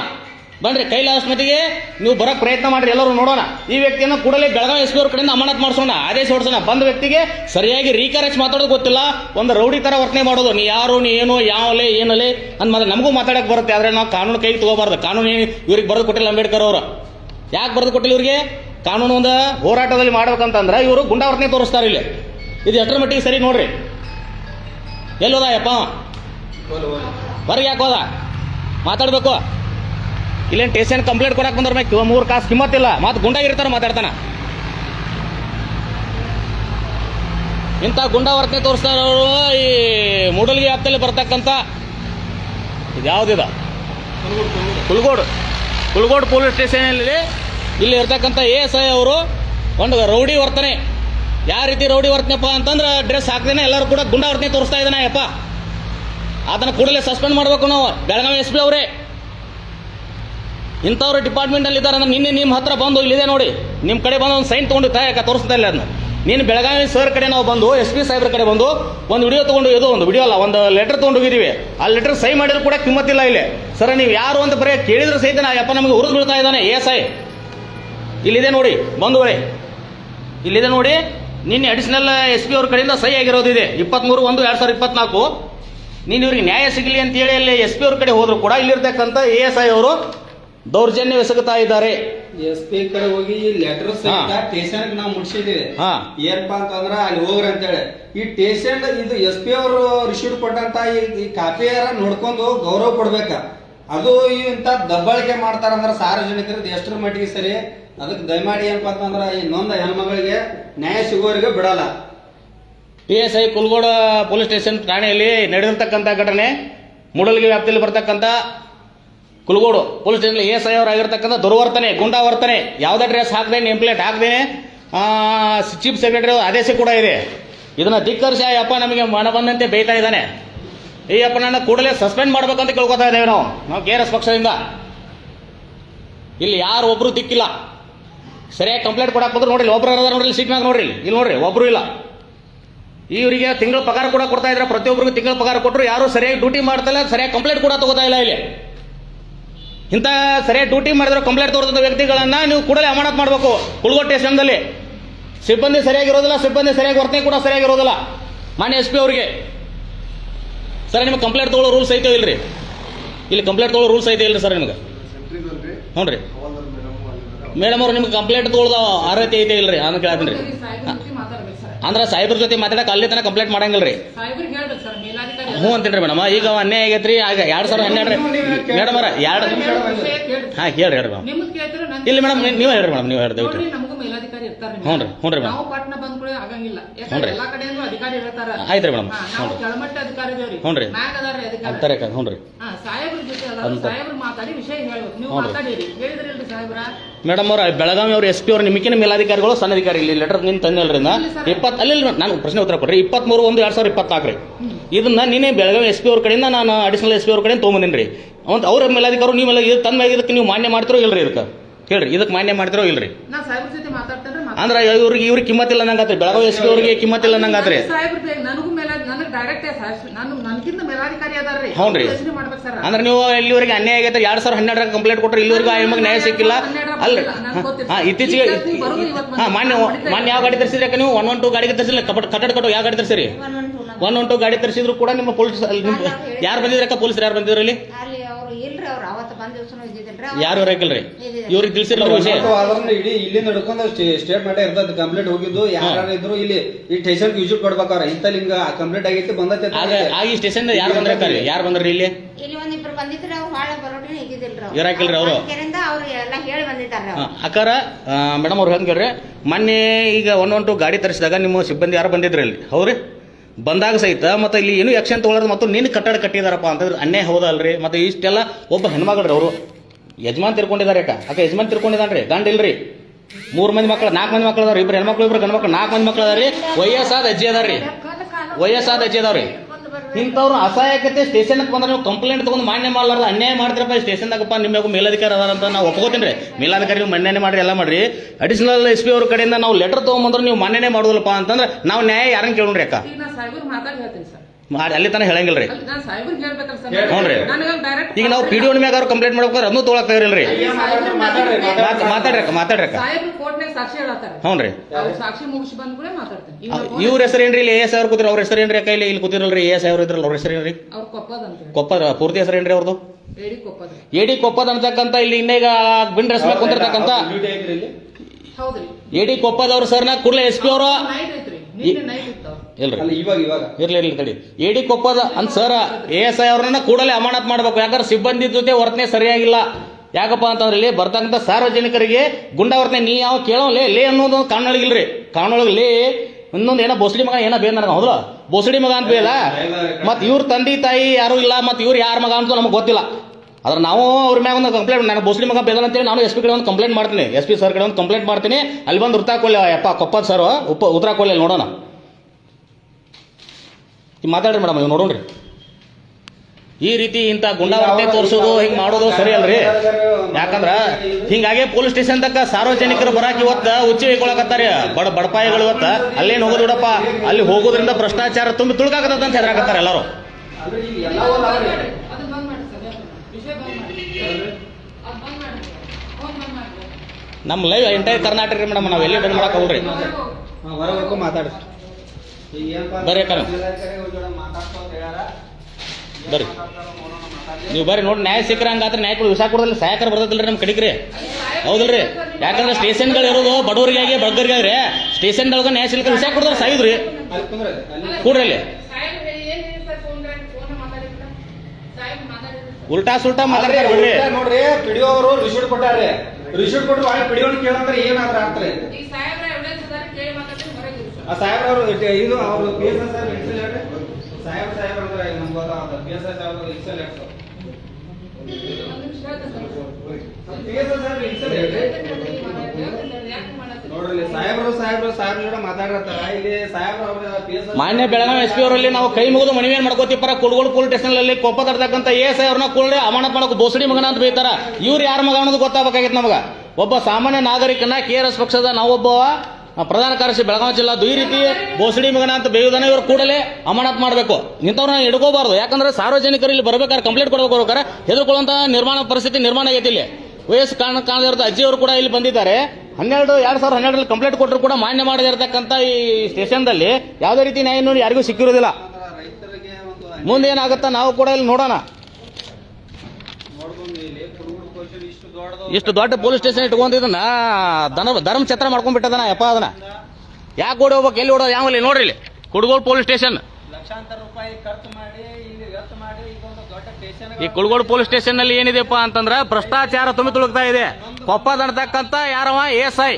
ಬನ್ರಿ ಕೈಲಾಸ ಮಟ್ಟಿಗೆ ನೀವು ಬರೋಕ್ಕೆ ಪ್ರಯತ್ನ ಮಾಡ್ರಿ, ಎಲ್ಲರೂ ನೋಡೋಣ. ಈ ವ್ಯಕ್ತಿಯನ್ನು ಕೂಡಲೇ ಬೆಳಗಾವಿ ಎಸ್ ಪಿ ಅವ್ರ ಕಡೆಯಿಂದ ಅಮಾನತ್ ಮಾಡಿಸೋಣ, ಆದೇಶ ಹೊಡ್ಸೋಣ. ಬಂದ ವ್ಯಕ್ತಿಗೆ ಸರಿಯಾಗಿ ರೀಕರೆಚ್ ಮಾತಾಡೋದು ಗೊತ್ತಿಲ್ಲ, ಒಂದು ರೌಡಿ ತರ ವರ್ತನೆ ಮಾಡೋದು. ನೀ ಯಾರು, ನೀ ಏನು ಯಾವಲೆ ಏನಲೆ ಅಂತ ಮಾತ್ರ ನಮಗೂ ಮಾತಾಡಕ್ ಬರುತ್ತೆ, ಆದ್ರೆ ನಾವು ಕಾನೂನು ಕೈಗೆ ತಗೋಬಾರ್ದು. ಕಾನೂನು ಇವ್ರಿಗೆ ಬರೆದು ಕೊಟ್ಟಿಲ್ಲ ಅಂಬೇಡ್ಕರ್ ಅವರು. ಯಾಕೆ ಬರೆದು ಕೊಟ್ಟಿಲ್ಲ ಇವ್ರಿಗೆ? ಕಾನೂನು ಒಂದು ಹೋರಾಟದಲ್ಲಿ ಮಾಡ್ಬೇಕಂತಂದ್ರೆ ಇವರು ಗುಂಡಾವರ್ತನೆ ತೋರಿಸ್ತಾರೆ ಇಲ್ಲಿ. ಇದು ಎಷ್ಟರ ಮಟ್ಟಿಗೆ ಸರಿ ನೋಡ್ರಿ. ಎಲ್ಲೋದ ಯಪ್ಪ? ಹೊರಗೆ ಯಾಕೆ ಹೋದ? ಮಾತಾಡ್ಬೇಕು. ಇಲ್ಲೇನು ಟೇಷನ್ ಕಂಪ್ಲೇಂಟ್ ಕೊಡಕ್ ಬಂದ್ರ ಮ್ಯಾಗ? ಮೂರು ಕಾಸು ಕಿಮ್ಮತ್ತಿಲ್ಲ ಮತ್ತೆ ಗುಂಡಾಗಿರ್ತಾರ ಮಾತಾಡ್ತಾನ. ಇಂಥ ಗುಂಡಾವರ್ತನೆ ವರ್ತನೆ ಅವರು ಈ ಮೂಡಲ್ಗಿ ಆಪ್ತಲ್ಲಿ ಬರ್ತಕ್ಕಂಥ ಇದು ಯಾವುದಿದ ಕುಲ್ಗೋಡ್. ಕುಲ್ಗೋಡ್ ಪೊಲೀಸ್ ಸ್ಟೇಷನಲ್ಲಿ ಇಲ್ಲಿ ಇರ್ತಕ್ಕಂಥ ಎ ಎಸ್ ಐ ಅವರು ಒಂದು ರೌಡಿ ವರ್ತನೆ. ಯಾವ ರೀತಿ ರೌಡಿ ವರ್ತನೆಪ್ಪ ಅಂತಂದ್ರೆ ಡ್ರೆಸ್ ಹಾಕ್ದೇನೆ ಎಲ್ಲರೂ ಕೂಡ ಗುಂಡಾವರ್ತನೆ ತೋರಿಸ್ತಾ ಇದ್ದಾನೆ ಯಪ್ಪ ಅದನ್ನು ಕೂಡಲೇ ಸಸ್ಪೆಂಡ್ ಮಾಡಬೇಕು ನಾವು. ಬೆಳಗಾವಿ ಎಸ್ ಪಿ ಅವರೇ. ಇಂಥವ್ರು ಡಿಪಾರ್ಟ್ಮೆಂಟಲ್ಲಿ ಇದ್ದಾರೆ ಅಂದ್ರೆ ನಿನ್ನೆ ನಿಮ್ಮ ಹತ್ರ ಬಂದು ಇಲ್ಲಿದೆ ನೋಡಿ. ನಿಮ್ಮ ಕಡೆ ಬಂದು ಒಂದು ಸೈನ್ ತೊಗೊಂಡು ತಾಯಕ ತೋರಿಸ್ತಾ ಇಲ್ಲ ಅದನ್ನ. ನೀನು ಬೆಳಗಾವಿ ಸರ್ ಕಡೆ ನಾವು ಬಂದು, ಎಸ್ ಪಿ ಸಾಹೇಬ್ರ ಕಡೆ ಬಂದು ಒಂದು ವಿಡಿಯೋ ತೊಗೊಂಡು ಇದು ಒಂದು ವಿಡಿಯೋ ಅಲ್ಲ, ಒಂದು ಲೆಟರ್ ತೊಗೊಂಡು ಹೋಗಿದ್ದೀವಿ. ಆ ಲೆಟರ್ ಸೈ ಮಾಡಿದ್ರು ಕೂಡ ಕಿಮ್ಮತ್ತಿಲ್ಲ ಇಲ್ಲಿ. ಸರ್, ನೀವು ಯಾರು ಅಂತ ಬರೀ ಕೇಳಿದ್ರು ಸಹಿತ ನಾ ಯಪ್ಪ ನಮಗೆ ಉರಿದು ಬೀಳ್ತಾ ಇದ್ದಾನೆ ಎಸ್ ಐ. ಇಲ್ಲಿದೆ ನೋಡಿ ಬಂದು ಇಲ್ಲಿದೆ ನೋಡಿ, ನಿನ್ನೆ ಅಡಿಷನಲ್ ಎಸ್ ಪಿ ಅವ್ರ ಕಡೆಯಿಂದ ಸಹಿ ಆಗಿರೋದಿದೆ ಇಪ್ಪತ್ತ್ಮೂರು ಒಂದು ಎರಡು ಸಾವಿರದ ಇಪ್ಪತ್ನಾಲ್ಕು. ನೀನು ಇವ್ರಿಗೆ ನ್ಯಾಯ ಸಿಗಲಿ ಅಂತ ಹೇಳಿ ಅಲ್ಲಿ ಎಸ್ ಪಿ ಅವ್ರ ಕಡೆ ಹೋದ್ರು ಕೂಡ ಇಲ್ಲಿರ್ತಕ್ಕಂಥ ಎ ಎಸ್ ಐ ಅವರು ದೌರ್ಜನ್ಯ ಎಸಗುತ್ತಾ ಇದ್ದಾರೆ. ಎಸ್ ಪಿ ಕಡೆ ಹೋಗಿ ಲೆಟರ್ ಸಹಿತ ನಾವು ಮುಟ್ಸಿದೀವಿ ಹಾ. ಏನಪ್ಪಾ ಅಂತಂದ್ರ ಅಲ್ಲಿ ಹೋಗ್ರಿ ಅಂತೇಳಿ. ಈ ಟೇಷನ್ ಇದು ಎಸ್ ಪಿ ಅವರು ರಿಸೀವ್ ಕೊಟ್ಟಂತ ಈ- ಈ ಕಾಪಿಯಾರ ನೋಡ್ಕೊಂಡು ಗೌರವ ಕೊಡ್ಬೇಕ. ಅದು ಇಂತ ದಬ್ಬಾಳಿಕೆ ಮಾಡ್ತಾರಂದ್ರ ಸಾರ್ವಜನಿಕರದ್ದು ಎಷ್ಟರ ಮಟ್ಟಿಗೆ ಸರಿ? ಅದಕ್ಕೆ ದಯಮಾಡಿ ಏನಪ್ಪಾ ಅಂತಂದ್ರ ಈ ನೊಂದ ಹೆಣ್ಮಗಳಿಗೆ ನ್ಯಾಯ ಸಿಗೋರಿಗೆ ಬಿಡಲ್ಲ. P S I Kulgod police station ಠಾಣೆಯಲ್ಲಿ ನಡೆದಿರ್ತಕ್ಕಂಥ ಘಟನೆ ಮೂಡಲ್ಗಿ ವ್ಯಾಪ್ತಿಯಲ್ಲಿ ಬರ್ತಕ್ಕಂಥ Kulgod police station S I ಅವರಾಗಿರ್ತಕ್ಕಂಥ ದುರ್ವರ್ತನೆ, ಗುಂಡಾವರ್ತನೆ, ಯಾವುದೇ ಡ್ರೆಸ್ ಹಾಕದೆ ನೇಮ್ ಪ್ಲೇಟ್ ಹಾಕದೇನೆ ಚೀಫ್ ಸೆಕ್ರೆಟರಿ ಆದೇಶ ಕೂಡ ಇದೆ. ಇದನ್ನ ಧಿಕ್ಕರಿಸಿ ಆ ಅಪ್ಪ ನಮಗೆ ಮನ ಬಂದಂತೆ ಬೇಯ್ತಾ ಇದ್ದಾನೆ. ಈ ಅಪ್ಪನನ್ನು ಕೂಡಲೇ ಸಸ್ಪೆಂಡ್ ಮಾಡ್ಬೇಕಂತ ಕೇಳ್ಕೊತಾ ಇದ್ದೇವೆ ನಾವು. ನಾವು ಕೆ ಆರ್ ಎಸ್ ಪಕ್ಷದಿಂದ. ಇಲ್ಲಿ ಯಾರು ಒಬ್ರು ದಿಕ್ಕಿಲ್ಲ. ಸರಿಯಾಗಿ ಕಂಪ್ಲೇಂಟ್ ಕೊಡಕ್ಕೆ ಬಂದ್ರೆ ನೋಡ್ರಿ ಒಬ್ರು ಅದಾರ ನೋಡ್ರಿ ಮ್ಯಾಗ ನೋಡ್ರಿ, ಇಲ್ಲಿ ನೋಡ್ರಿ, ಒಬ್ರು ಇಲ್ಲ. ಇವರಿಗೆ ತಿಂಗಳ ಪಗಾರ ಕೂಡ ಕೊಡ್ತಾ ಇದ್ರೆ ಪ್ರತಿಯೊಬ್ಬರಿಗೂ ತಿಂಗಳ ಪಗಾರ ಕೊಟ್ಟರು ಯಾರು ಸರಿಯಾಗಿ ಡ್ಯೂಟಿ ಮಾಡ್ತಾ ಇಲ್ಲ, ಸರಿಯಾಗಿ ಕಂಪ್ಲೇಂಟ್ ಕೂಡ ತಗೋತಾ ಇಲ್ಲ ಇಲ್ಲಿ. ಇಂಥ ಸರಿಯಾಗಿ ಡ್ಯೂಟಿ ಮಾಡಿದ್ರೆ ಕಂಪ್ಲೇಂಟ್ ತೋರಿಸಿದ ವ್ಯಕ್ತಿಗಳನ್ನ ನೀವು ಕೂಡಲೇ ಅಮಾನತ್ ಮಾಡಬೇಕು. ಕುಳಗೋಟ್ ಸ್ಟೇಷನ್ದಲ್ಲಿ ಸಿಬ್ಬಂದಿ ಸರಿಯಾಗಿರೋದಿಲ್ಲ ಸಿಬ್ಬಂದಿ ಸರಿಯಾಗಿ ವರ್ತನೆ ಕೂಡ ಸರಿಯಾಗಿರೋದಿಲ್ಲ ಮಾನ್ಯ ಎಸ್ ಪಿ ಅವರಿಗೆ. ಸರ್ ನಿಮ್ಗೆ ಕಂಪ್ಲೇಂಟ್ ತಗೊಳ್ಳೋ ರೂಲ್ಸ್ ಐತೆ ಇಲ್ರಿ? ಇಲ್ಲಿ ಕಂಪ್ಲೇಂಟ್ ತಗೊಳ್ಳೋ ರೂಲ್ಸ್ ಐತೆ ಇಲ್ರಿ ಸರ್ ನಿಮಗೆ? ಹ್ಞೂ ರೀ ಮೇಡಮ್ ಅವ್ರು ನಿಮ್ಗೆ ಕಂಪ್ಲೇಂಟ್ ತಗೊಳ್ಳೋದು ಅರ್ಹತೆ ಐತೆ ಇಲ್ರಿ? ಅಂತ ಕೇಳ್ತೀನಿ ರೀ. ಅಂದ್ರೆ ಸಾಹೇಬ್ರ ಜೊತೆ ಮಾತಾಡಕ್ಕೆ ಅಲ್ಲಿ ತನಕ ಕಂಪ್ಲೇಂಟ್ ಮಾಡಂಗಿಲ್ಲ ರೀ ಹ್ಞೂ ಅಂತೀನಿ ಮೇಡಮ್. ಈಗ ಅವ ಅನ್ಯಾಯ ಆಗೈತ್ರಿ. ಆಗ ಎರಡು ಸಾವಿರ ಹನ್ನೆರಡು ಮೇಡಮ್ ಎರಡು ಹಾಂ ಹೇಳ್ರಿ ಹೇಳ್ರಿ ಮೇಡಮ್. ಇಲ್ಲಿ ಮೇಡಮ್ ನೀವು ಹೇಳ್ರಿ ಮೇಡಮ್ ನೀವು ಹೇಳ್ರಿ ದಯವಿಟ್ಟು ಹ್ಞೂ ರೀ, ಹ್ಞೂ ರೀ ಮೇಡಮ್. ನಾವು ಪಟ್ನ ಬಂದ್ ಕೂಡ ಆಗಂಗಿಲ್ಲ ಹ್ಞೂ ಯಾಕಂದ್ರೆ ರೀ. ಎಲ್ಲಾ ಕಡೆಯಿಂದ ಅಧಿಕಾರಿ ಇರ್ತಾರ. ಆಯ್ತು ರೀ ಮೇಡಮ್. ಹಾ, ಹ್ಞೂ ರೀ. ಕೆಳಮಟ್ಟ ಅಧಿಕಾರಿ ಇದೇವ್ರಿ. ಹ್ಞೂ ರೀ. ಮ್ಯಾಗ ಅದಾರ್ರಿ ಅಧಿಕಾರಿ. ಅಂತಾರೆ ಹ್ಞೂ ರೀ. ಹಾ ಸಾಹೇಬ್ರ ಜೊತೆ ಅದಾರ. ಅಂತ. ಸಾಹೇಬ್ರು ಮಾತಾಡಿ ವಿಷಯ ಹೇಳ್ಬೇಕು. ನೀವು ಹ್ಞೂ ರೀ. ಮಾತಾಡಿರಿ. ಹೇಳಿದ್ರಿಲ್ರಿ ಸಾಹೇಬ್ರ? ಮೇಡಮ್ ಅವ್ರ ಬೆಳಗಾವಿ ಅವ್ರ ಎಸ್ ಪಿ ಅವ್ರ ನಿಮಗಿನ ಮೇಲಾಧಿಕಾರಿಗಳು ಸಣ್ಣ ಅಧಿಕಾರಿ ಇಲ್ಲಿ ಲೆಟರ್ ನಿನ್ ತಂದಿಲ್ರಿ ನಾ. ಇಲ್ಲ ಸರ್. ಇಪ್ಪತ್ತು ಅಲ್ಲಿ ನಾನು ಪ್ರಶ್ನೆ ಉತ್ತರ ಕೊಡ್ರಿ. ಇಪ್ಪತ್ಮೂರು ಒಂದು ಎರಡು ಸಾವಿರ ಇಪ್ಪತ್ನಾಲ್ಕು ರೀ ಇದನ್ನ ನೀನೇ ಬೆಳಗಾವಿ ಎಸ್ ಪಿ ಅವ್ರ ಕಡೆಯಿಂದ ನಾನು ಅಡಿಷನಲ್ ಎಸ್ ಪಿ ಅವ್ರ ಕಡೆಯಿಂದ ತೊಗೊಂಬಂದಿನಿ ರೀ ಅವ್ನು ಅವ್ರ ಮೇಲಾಧಿಕಾರಿ ನೀವು ಮೇಲೆ ಇದು ತಂದ ಇದಕ್ಕೆ ನೀವು ಮಾನ್ಯ ಮಾಡ್ತಿರೋ ಇಲ್ರಿ ಇದಕ್ಕೆ? ಹೇಳ್ರಿ ಇದಕ್ಕೆ ಮಾನ್ಯ ಮಾಡ್ತಿರೋ ಇಲ್ರಿ? ನಾ ಸಾಹೇಬ್ರ ಜೊತೆ ಮಾತಾಡ್ತೇನ್ರಿ. ಮಾತಾಡ್- ಅಂದ್ರೆ ಇವ್ರಿಗೆ ಇವ್ರಿಗೆ ಕಿಮ್ಮತ್ತಿಲ್ಲ ನಂಗಾತ್ರಿ ಬೆಳಗಾವಿ ಎಸ್ ಪಿ ಅವ್ರಿಗೆ ಕಿಮ್ಮತ್ತಿಲ್ಲ ನಂಗಾತ್ರಿ ನನಗೂ ಮೇಲ ನನಗೆ ಡೈರೆಕ್ಟ್ ನಾನು ನನ್ಕಿಂತ ಮೇಲಾಧಿಕಾರಿ ಅದಾರ್ರಿ. ಹ್ಞೂ ರೀ. ಯೋಚನೆ ಮಾಡ್ಬೇಕು ಸರ್. ಅಂದ್ರೆ ನೀವು ಇಲ್ಲಿವರೆಗೆ ಅನ್ಯಾಯ ಆಗೈತೆ ಎರಡ್ ಸಾವಿರ ಹನ್ನೆರಡರಾಗ ಕಂಪ್ಲೇಂಟ್ ಕೊಟ್ಟರೆ ಇಲ್ಲಿವರೆಗೂ ಆ ನ್ಯಾಯ ಸಿಕ್ಕಿಲ್ಲ. ಅಲ್ರಿ. ಹಾ ಇತ್ತೀಚೆಗೆ ಹಾ ಮಾನ್ಯ ಮಾನ್ಯ ಯಾವ ಗಾಡಿ ತರಿಸಿದ್ರೆ ನೀವು? ಒನ್ ಒನ್ ಟು ಗಾಡಿಗೆ ತರಿಸಿಲ್ಲ. ಕಟ್ ಕಟ್ಟಡ ಕಟ್ಟು ಯಾವ ಗಾಡಿ ತರಿಸಿರಿ? ಒನ್ ಒನ್ ಟು ಗಾಡಿ ತರಿಸಿದ್ರು ಕೂಡ ನಿಮ್ಮ ಪೊಲೀಸ್ ಯಾರು ಬಂದಿದ್ರಕ್ಕ ಪೊಲೀಸರು ಯಾರು ಬಂದಿದ್ರು ಇಲ್ಲಿ ಅಲ್ಲಿ ಅವ್ರು ಇಲ್ರಿ ಅವ್ರು ಅವತ್ತು ಬಂದ ದಿವಸನು ಇದ್ದಿದ್ದಿಲ್ರಿ ಯಾರು ರೀ ಇವ್ರಿಗೆ ತಿಳಿಸಿಲ್ಲ ವಿಷಯ. ಆದ್ರೂ ಇಡೀ ಇಲ್ಲಿ ನಡ್ಕೊಂಡು ಸ್ಟೇಟ್ ಮಾಡೇ ಇರ್ತದ ಕಂಪ್ಲೇಂಟ್ ಹೋಗಿದ್ದು ಯಾರು ಇದ್ರು ಇಲ್ಲಿ ಈ ಸ್ಟೇಷನ್ ವಿಸಿಟ್ ಕೊಡ್ಬೇಕಾರ ಇಂತ ಹಿಂಗ ಕಂಪ್ಲೀಟ್ ಆಗೈತಿ ಬಂದೈತೆ ಆಗ ಈ ಸ್ಟೇಷನ್ ಯಾರು ಬಂದ್ರಕ್ಕ ಯಾರು ಬಂದ್ರಿ ಇಲ್ಲಿ? ಇಲ್ಲಿ ಒಂದಿಬ್ರು ಬಂದಿದ್ರು ಅವ್ರು. ಹಾಳ. ಇರಾಕಿಲ್ರಿ ಅವ್ರು? ಬಂದಿದ್ದಾರ ಅಕ್ಕಾರ ಮೇಡಮ್ ಅವ್ರು ಹಂಗೆ ಮೊನ್ನೆ ಈಗ ಒನ್ ಒನ್ ಟು ಗಾಡಿ ತರಿಸಿದಾಗ ನಿಮ್ಮ ಸಿಬ್ಬಂದಿ ಯಾರು ಬಂದಿದ್ರಿ ಅಲ್ಲಿ? ಹೌದ್ರಿ? ಬಂದಾಗ ಸಹಿತ ಮತ್ತೆ ಇಲ್ಲಿ ಏನು ಯಕ್ಷನ್ ತಗೊಳ್ಳೋದು ಮತ್ತು ನಿನ್ನ ಕಟ್ಟಡ ಕಟ್ಟಿದಾರಪ್ಪ ಅಂತಂದ್ರೆ ಅನ್ಯಾಯ ಹೌದಲ್ರಿ. ಮತ್ತೆ ಇಷ್ಟೆಲ್ಲ ಒಬ್ಬ ಹೆಣ್ಮಗಳ್ರಿ ಅವರು. ಯಜಮಾನ್ ತಿರ್ಕೊಂಡಿದ್ದಾರೆ ಅಕ್ಕ. ಅಕ್ಕ ಯಜಮಾನ್ ತಿರ್ಕೊಂಡಿದ್ದಾನ್ರಿ. ಗಂಡ ಇಲ್ರಿ. ಮೂರು ಮಂದಿ ಮಕ್ಕಳು ನಾಲ್ಕು ಮಂದಿ ಮಕ್ಕಳು ಅದಾವ್ರಿ. ಇಬ್ರು ಹೆಣ್ಮಕ್ಳು, ಇಬ್ರು ಗಂಡು ಮಕ್ಕಳು ನಾಲ್ಕು ಮಂದಿ ಮಕ್ಕಳು ಅದಾವ್ರಿ. ವಯಸ್ಸಾದ ಅಜ್ಜಿ ರೀ ವಯಸ್ಸಾದ ಅಜ್ಜಿ ಅದಾವ್ರಿ. ಇಂಥವ್ರು ಅಸಹಾಯಕತೆ ಸ್ಟೇಷನ್ಗೆ ಬಂದ್ರೆ ನೀವು ಕಂಪ್ಲೇಂಟ್ ತಗೊಂಡು ಮಾನ್ಯ ಮಾಡಲಾರ ಅನ್ಯಾಯ ಮಾಡ್ತಿರಪ್ಪ ಸ್ಟೇಷನ್ದಾಗಪ್ಪ ನಿಮಗೆ ಮೇಲಧಿಕಾರಿ ಅದಾರ ಅಂತ ನಾವು ಒಪ್ಕೋತೀನಿ ರೀ. ಮೇಲಾಧಿಕಾರಿ ನೀವು ಮಾಡಿರಿ ಮಾಡ್ರಿ, ಎಲ್ಲ ಮಾಡಿರಿ. ಅಡಿಷನಲ್ ಎಸ್ ಪಿ ಅವ್ರ ಕಡೆಯಿಂದ ನಾವು ಲೆಟರ್ ತೊಗೊಂಬಂದ್ರೆ ನೀವು ಮಾನ್ಯನೇ ಮಾಡೋದಿಲ್ಲಪ್ಪ ಅಂತಂದ್ರೆ ನಾವು ನ್ಯಾಯ ಯಾರನ್ನ ಕೇಳೋಣ್ರಿ ಅಕ್ಕ? ಮಾಡಿ ಅಲ್ಲಿ ತನಕ ಹೇಳಂಗಿಲ್ಲ ರೀ ಹ್ಞೂ ರೀ. ಡೈರೆಕ್ಟ್ ಈಗ ನಾವು ಪಿ ಡಿ ಒನ್ ಮ್ಯಾಗ ಅವ್ರು ಕಂಪ್ಲೇಂಟ್ ಮಾಡ್ಬೇಕಾದ್ರೆ ಅದನ್ನೂ ತೊಗೊಳಕ್ ಇರಲ್ರಿ ಮಾತಾಡ್ರಿ ಮಾತಾಡ್ರಕ್ಕ ಮಾತಾಡ್ರಿ. ಅಕ್ಕ ಸಾಹೇಬ್ರು ಕೋರ್ಟ್ನಾಗ ಸಾಕ್ಷಿ ಹೇಳತ್ತಾರ? ಹ್ಞೂ ರೀ. ಇವ್ರ ಹೆಸರು ಏನ್ರಿ ಇಲ್ಲಿ ಎ ಎಸ್ ಅವ್ರು ಕೂತಿರ ಅವ್ರ ಹೆಸರು ಏನ್ರಿ ಅಕ್ಕ ಇಲ್ಲಿ ಇಲ್ಲಿ ಕೂತಿರಲ್ರಿ ಎ ಎಸ್ ಅವ್ರು ಇದ್ರಲ್ಲ ಅವ್ರ ಹೆಸರು ಏನ್ರಿ? ಕೊಪ್ಪದ ಪೂರ್ತಿ ಹೆಸರು ಏನ್ರಿ ಅವ್ರದ್ದು ಎಡಿ ಕೊಪ್ಪದ. ಅಂತಕ್ಕಂಥ ಇಲ್ಲಿ ಇನ್ನೀಗ ಬಿನ್ ರಸ್ಮೆ ಕುಂತಿರ್ತಕ್ಕಂಥ ಡ್ಯೂಟಿ ಐತ್ರಿ ಇಲ್ಲಿ ಹೌದ್ರಿ ಎಡಿ ಕೊಪ್ಪದವ್ರ ಸರ್ನ ಕೂಡಲೇ ಎಸ್ ಪಿ ಅವರು ಇಲ್ರಿ. ಇವಾಗ ಇವಾಗ. ಇರ್ಲಿ ಇರ್ಲಿ ತಡಿ. ಎಡಿ ಕೊಪ್ಪದ ಅಂತ ಸರ್ ಎ ಎಸ್ ಐ ಅವ್ರನ್ನ ಕೂಡಲೇ ಅಮಾನತ್ ಮಾಡ್ಬೇಕು. ಯಾಕಂದ್ರೆ ಸಿಬ್ಬಂದಿ ಜೊತೆ ವರ್ತನೆ ಸರಿಯಾಗಿಲ್ಲ. ಯಾಕಪ್ಪ ಅಂತಂದ್ರೆ ಇಲ್ಲಿ ಬರ್ತಕ್ಕಂಥ ಸಾರ್ವಜನಿಕರಿಗೆ ಗುಂಡಾವರ್ತನೆ ನೀ ಯಾವ ಕೇಳೋ ಲೇ ಲೇ ಅನ್ನೋದು ಕಾಣೊಳಗಿಲ್ರಿ. ಕಾಣೊಳಗೆ ಲೇ ಇನ್ನೊಂದು ಏನೋ ಬೋಸಡಿ ಮಗ ಏನೋ ಬೇನ ಹೌದಲ್ಲ ಬೋಸಡಿ ಮಗ ಅಂತ ಬೇಲ ಮತ್ತು ಇವ್ರ ತಂದೆ ತಾಯಿ ಯಾರು ಇಲ್ಲ ಮತ್ತು ಇವ್ರು ಯಾರ ಮಗ ಅಂತ ನಮಗೆ ಗೊತ್ತಿಲ್ಲ. ಆದ್ರೆ ನಾವು ಅವ್ರ ಮ್ಯಾಗ ಒಂದು ಕಂಪ್ಲೇಂಟ್ ನಾನು ಬೋಸ್ಲಿ ಮಗ ಬೇದಲ್ಲ ಅಂತೇಳಿ ನಾನು ಎಸ್ ಪಿ ಕಡೆ ಒಂದು ಕಂಪ್ಲೇಂಟ್ ಮಾಡ್ತೀನಿ. ಎಸ್ ಪಿ ಸರ್ ಕಡೆ ಒಂದು ಕಂಪ್ಲೇಂಟ್ ಮಾಡ್ತೀನಿ. ಅಲ್ಲಿ ಬಂದು ಉತ್ತರ ಕೊಲ್ಲ ಯಪ್ಪ ಕೊಪ್ಪದ ಸರ್ ಉಪ ಉತ್ತರ ಕೊಲ್ಲ ನೋಡೋಣ. ಈಗ ಮಾತಾಡ್ರಿ ಮೇಡಮ್ ಇವ್ ನೋಡೋಣ್ರಿ. ಈ ರೀತಿ ಇಂಥ ಗುಂಡಾವರ್ತೆ ತೋರಿಸೋದು ಹಿಂಗೆ ಮಾಡೋದು ಸರಿ ಅಲ್ರಿ? ಯಾಕಂದ್ರ ಹಿಂಗಾಗಿ ಪೊಲೀಸ್ ಸ್ಟೇಷನ್ ತಕ್ಕ ಸಾರ್ವಜನಿಕರು ಬರಾಕಿ ಇವತ್ತ ಉಚ್ಚಿ ಹೊಯ್ಕೊಳಕತ್ತಾರೆ ಬಡ ಬಡಪಾಯಿಗಳು ಇವತ್ತ. ಅಲ್ಲೇನು ಹೋಗೋದು ಬಿಡಪ್ಪ? ಅಲ್ಲಿ ಹೋಗೋದ್ರಿಂದ ಭ್ರಷ್ಟಾಚಾರ ತುಂಬಿ ತುಳುಕಾಕತ್ತಂತ ಹೆದರಾಕತ್ತಾರ ಎಲ್ಲರೂ. ನಮ್ಮ ಲೈವ್ ಎಂಟೈರ್ ಕರ್ನಾಟಕ ರೀ ಮೇಡಮ್ ನಾವು ಎಲ್ಲಿ ಬಂದ್ ಮಾಡಕ್ ಹೋಗ್ರಿ? ಹೊರಬೇಕು ಮಾತಾಡ್ರಿ. ಬರ್ರಿ ಅಕ್ಕ. ಬರ್ರಿ. ನೀವು ಬರ್ರಿ ನೋಡಿ ನ್ಯಾಯ ಸಿಕ್ಕರೆ ಹಂಗಾದ್ರೆ ನ್ಯಾಯ ಕೊಡಿ ವಿಷ ಕೊಡೋದಿಲ್ಲ ಸಹಾಯಕರ ಬರ್ತದಿಲ್ರಿ ನಮ್ಮ ಕಡಿಗ್ರಿ ಹೌದಲ್ರಿ. ಯಾಕಂದ್ರೆ ಸ್ಟೇಷನ್ಗಳು ಇರೋದು ಬಡವರಿಗಾಗಿ ಸ್ಟೇಷನ್ ಸ್ಟೇಷನ್ದೊಳಗೆ ನ್ಯಾಯ ಸಿಲ್ಕ ವಿಷಯ ಕೊಡಿದ್ರೆ ಸಾಯಿದ್ರಿ ಕೂಡ್ರಿ ಅಲ್ಲಿ ಸಾಹೇಬ್ ಸರ್ ಸಾಹೇಬ್ ಸರ್ ಉಲ್ಟಾ ಸುಲ್ಟಾ ಅಲ್ರಿ, ಮಾತಾಡ್ತಾರೆ ಬಿಡ್ರಿ ನೋಡ್ರಿ ಪಿಡಿಯೋ ಅವರು ರಿಸೀಟ್ ಕೊಟ್ಟಾರೆ. ರಿಸೀಟ್ ಕೊಟ್ಟರು ಆ ಪಿಡಿಯೋನ ಕೇಳಂದ್ರೆ ಏನಾದ್ರ ಆಗ್ತಾರೆ ಆ ಸಾಹೇಬ್ರ ಅವರು ಇದು ಅವರು ಪಿ ಎಸ್ ಐ ಸಾಹೇಬ್ ಎಕ್ಸೆಲ್ ಹೇಳ್ರಿ. ಸಾಹೇಬ್ ಸಾಹೇಬ್ರ ಅಂದ್ರೆ ನಮ್ಗೆ ಪಿ ಎಸ್ ಐ ನಿಮಿಷ ಹೇಳ್ತೀನಿ. ಸರ್. ಪಿ ಎಸ್ ಐ ಸಾಹೇಬ್ರ ಎಕ್ಸೆಲ್ ಹೇಳ್ರಿ ಸಾಹೇಬ್ರು ಮಾನ್ಯ ಬೆಳಗಾವಿ ಎಸ್ ಪಿ ಅವರಲ್ಲಿ ನಾವು ಕೈ ಮುಗಿದು ಮನವಿ ಏನ್ ಮಾಡ್ಕೋತಿಪ್ಪರ ಕುಡ್ಗೋಡು ಪೊಲೀಸ್ ಸ್ಟೇಷನ್ ಅಲ್ಲಿ ಕೊಪ್ಪ ತರ್ತಕ್ಕಂಥ ಎ ಎಸ್ ಐ ಅವ್ರನ್ನ ಕೂಡಲೇ ಅಮಾನತ್ ಮಾಡೋಕೆ ಬೋಸಡಿ ಮಗನ ಅಂತ ಬೈತಾರ. ಇವ್ರು ಯಾರ ಮಗ ಅನ್ನೋದು ಗೊತ್ತಾಗಬೇಕಾಗಿತ್ತು ನಮಗ. ಒಬ್ಬ ಸಾಮಾನ್ಯ ನಾಗರಿಕನ ಕೆ ಆರ್ ಎಸ್ ಪಕ್ಷದ ನಾವೊಬ್ಬ ಪ್ರಧಾನ ಕಾರ್ಯದರ್ಶಿ ಬೆಳಗಾವಿ ಜಿಲ್ಲಾ ಈ ರೀತಿ ಬೋಸಡಿ ಮಗನ ಅಂತ ಬೇಯುವುದನ್ನ ಇವರು ಕೂಡಲೇ ಅಮಾನತ್ ಮಾಡಬೇಕು. ಇಂಥವ್ರನ್ನ ಹಿಡ್ಕೋಬಾರ್ದು. ಯಾಕಂದ್ರೆ ಸಾರ್ವಜನಿಕರು ಇಲ್ಲಿ ಬರಬೇಕಾದ್ರೆ ಕಂಪ್ಲೇಂಟ್ ಕೊಡಬೇಕು ಹೆದರ್ಕೊಳ್ಳುವಂತಹ ನಿರ್ಮಾಣ ಪರಿಸ್ಥಿತಿ ನಿರ್ಮಾಣ ಆಗೈತಿ ಇಲ್ಲಿ. ವಯಸ್ಸು ಕಾರಣ ಕಾಣದಿರೋದು ಅಜ್ಜಿಯವರು ಕೂಡ ಇಲ್ಲಿ ಬಂದಿದ್ದಾರೆ. ಹನ್ನೆರಡು, ಎರಡ್ ಸಾವಿರದ ಹನ್ನೆರಡರಲ್ಲಿ ಕಂಪ್ಲೇಂಟ್ ಕೊಟ್ಟರು ಕೂಡ ಮಾನ್ಯ ಮಾಡದೇ ಇರತಕ್ಕಂಥ ಈ ಸ್ಟೇಷನ್ದಲ್ಲಿ ಯಾವುದೇ ರೀತಿ ನ್ಯಾಯ ಇನ್ನೂ ಯಾರಿಗೂ ಸಿಕ್ಕಿರೋದಿಲ್ಲ ಮುಂದೆ ನಾವು ಕೂಡ ಇಲ್ಲಿ ನೋಡೋಣ. ಇಷ್ಟು ದೊಡ್ಡ ಪೊಲೀಸ್ ಸ್ಟೇಷನ್ ಇಟ್ಕೊಂಡಿದ್ದನ್ನ ದನ ಧರ್ಮ ಛತ್ರ ಮಾಡ್ಕೊಂಡ್ಬಿಟ್ಟದನ ಯಪ್ಪ ಅದನ್ನ. ಯಾಕೆ ಓಡಿ ಹೋಗ್ಬೇಕು, ಎಲ್ಲಿ ಓಡೋದು ಯಾವಲ್ಲಿ ನೋಡ್ರಿ ಇಲ್ಲಿ. Kudgol police station. ಲಕ್ಷಾಂತರ ರೂಪಾಯಿ ಖರ್ಚು ಮಾಡಿ ಈ ಕುಳಗೋಡು ಪೊಲೀಸ್ ಸ್ಟೇಷನ್ನಲ್ಲಿ ಏನಿದೆಪ್ಪ ಅಂತಂದ್ರೆ ಭ್ರಷ್ಟಾಚಾರ ತುಂಬಿ ತುಳುಕ್ತಾ ಇದೆ. ಕೊಪ್ಪದ ಅಂತಕ್ಕಂಥ ಯಾರವ? ಎಸ್ ಐ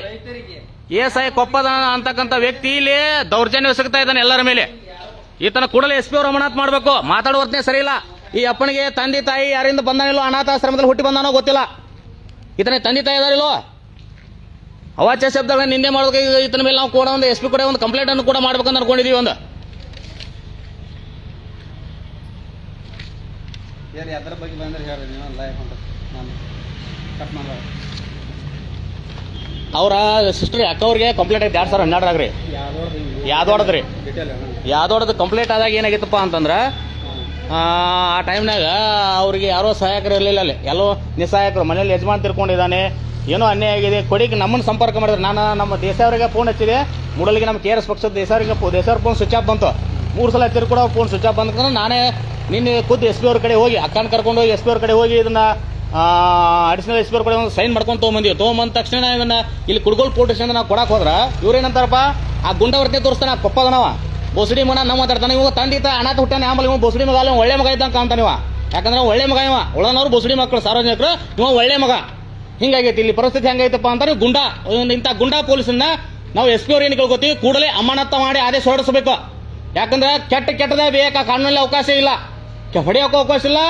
ಎಸ್ ಐ ಕೊಪ್ಪದ ಅಂತಕ್ಕಂತ ವ್ಯಕ್ತಿ ಇಲ್ಲಿ ದೌರ್ಜನ್ಯ ಸಿಗ್ತಾ ಇದ್ದಾನೆ ಎಲ್ಲರ ಮೇಲೆ. ಈತನ ಕೂಡಲೇ ಎಸ್ ಪಿ ಅವರು ಅಮನಾಥ್ ಮಾಡಬೇಕು. ಮಾತಾಡುವ ವರ್ತನೆ ಸರಿ ಇಲ್ಲ. ಈ ಅಪ್ಪನಿಗೆ ತಂದೆ ತಾಯಿ ಯಾರಿಂದ ಬಂದಾನಿಲ್ಲೋ, ಅನಾಥಾಶ್ರಮದಲ್ಲಿ ಹುಟ್ಟಿ ಬಂದಾನೋ ಗೊತ್ತಿಲ್ಲ. ಈತನ ತಂದೆ ತಾಯಿ ಇದಾರಿಲ್ಲೋ ಅವಾಚ್ಯ ಶಬ್ದಗಳನ್ನ ನಿಂದೆ ಮಾಡೋದಕ್ಕೆ ಈತನ ಮೇಲೆ ನಾವು ಕೂಡ ಒಂದು ಎಸ್ ಪಿ ಕೂಡ ಒಂದು ಕಂಪ್ಲೇಂಟ್ ಅನ್ನು ಕೂಡ ಮಾಡ್ಬೇಕಂತ ಅನ್ಕೊಂಡಿದೀವಿ ಒಂದು. ಯಾರು ಅದ್ರ ಬಗ್ಗೆ ಬಂದ್ರೆ ಹೇಳ್ರಿ ನೀವು ಲೈಫ್ ಹೊಂಟ ನಾನು ಕಟ್ ಮಾಡ ಅವರ ಸಿಸ್ಟರ್ ಅಕ್ಕವ್ರಿಗೆ ಕಂಪ್ಲೇಂಟ್ ಆಯ್ತು ಎರಡ್ ಸಾವಿರ ಹನ್ನೆರಡರಾಗ್ರಿ ಯಾವ್ದು ಯಾವ್ದೋಡದ್ರಿ? ಯಾವ್ದೋಡದು ಕಂಪ್ಲೇಂಟ್ ಆದಾಗ ಏನಾಗಿತ್ತಪ್ಪ ಅಂತಂದ್ರ ಆ ಆ ಟೈಮ್ನಾಗ ಅವ್ರಿಗೆ ಯಾರೋ ಸಹಾಯಕರು ಇರಲಿಲ್ಲ ಅಲ್ಲಿ. ಎಲ್ಲೋ ನಿಸ್ಸಹಾಯಕರು ಮನೇಲಿ ಯಜಮಾನ್ ತಿರ್ಕೊಂಡಿದ್ದಾನೆ ಏನೋ ಅನ್ಯಾಯ ಆಗಿದೆ ಕೊಡಿಗೆ ನಮ್ಮನ್ನು ಸಂಪರ್ಕ ಮಾಡಿದ್ರು. ನಾನು ನಮ್ಮ ದೇಶವ್ರಿಗೆ ಫೋನ್ ಹಚ್ಚಿದೆ ಮೂಡಲಿಗೆ ನಮ್ಮ ಕೆ ಆರ್ ಎಸ್ ಪಕ್ಷದ ದೇಶವ್ರಿಗೆ ದೇಶವ್ರ ಫೋನ್ ಸ್ವಿಚ್ ಆಫ್ ಬಂತು. ಮೂರು ಸಲ ತಿರ್ಕೊಡೋ ಕೂಡ ಫೋನ್ ಸ್ವಿಚ್ ಆಫ್ ಬಂದ್ರೆ ನಾನೇ ನಿನ್ನೆ ಖುದ್ದು ಎಸ್ ಪಿ ಅವ್ರ ಕಡೆ ಹೋಗಿ, ಅಕ್ಕನ ಕರ್ಕೊಂಡು ಹೋಗಿ ಎಸ್ ಪಿ ಅವ್ರ ಕಡೆ ಹೋಗಿ ಇದನ್ನ ಅಡಿಷನಲ್ ಎಸ್ ಪಿ ಅವ್ರ ಕಡೆ ಒಂದು ಸೈನ್ ಮಾಡ್ಕೊಂಡು ತೊಗೊಂಬಂದಿವಿ. ತೊಗೊಂಬಂದ ತಕ್ಷಣ ಇದನ್ನ ಇಲ್ಲಿ ಕುಡ್ಗೋಲ್ ಪೊಲೀಸ್ ನಾವು ಕೊಡಕ್ಕೆ ಹೋದ್ರ, ಇವ್ರೇನಂತಾರಪ್ಪ? ಆ ಗುಂಡವರ್ತಿ ತೋರಿಸ್ತಾನ ಕೊಪ್ಪದನವ ಬೋಸಡಿ ಮನ ನಾವು ಮಾತಾಡ್ತಾನೆ, ಇವಾಗ ತಂದಿತ್ತ ಅನಾಥ ಹುಟ್ಟಾನೆ ಆಮೇಲೆ ಇವ ಬೋಸಡಿ ಮಗ ಅಲ್ಲ ಒಳ್ಳೆ ಮಗ ಇದ್ದಂಗೆ ಕಾಣ್ತಾನೆ ಇವ. ಯಾಕಂದ್ರೆ ಒಳ್ಳೆ ಮಗ ಇವ. ಉಳನವ್ರು ಬೋಸಡಿ ಮಕ್ಕಳು, ಸಾರ್ವಜನಿಕರು, ಇವ ಒಳ್ಳೆ ಮಗ. ಹಿಂಗಾಗೈತಿ, ಇಲ್ಲಿ ಪರಿಸ್ಥಿತಿ ಹೆಂಗೈತಪ್ಪ ಅಂತಾರೆ ಗುಂಡಾ ಇಂಥ ಗುಂಡಾ ಪೊಲೀಸನ್ನ ನಾವು ಎಸ್ ಪಿ ಅವ್ರು ಏನು ಕೇಳ್ಕೊತೀವಿ, ಕೂಡಲೇ ಅಮಾನತ ಮಾಡಿ ಆದೇಶ ಹೊರಡಿಸಬೇಕು. ಯಾಕಂದ್ರೆ ಕೆಟ್ಟ ಕೆಟ್ಟದೇ ಬೇಕಾ ಕಾನೂನಲ್ಲಿ ಅವಕಾಶ ಇಲ್ಲ. ಹೊಡೆಯೋಕ್ಕೂ ಅವಕಾಶ ಇಲ್ಲ,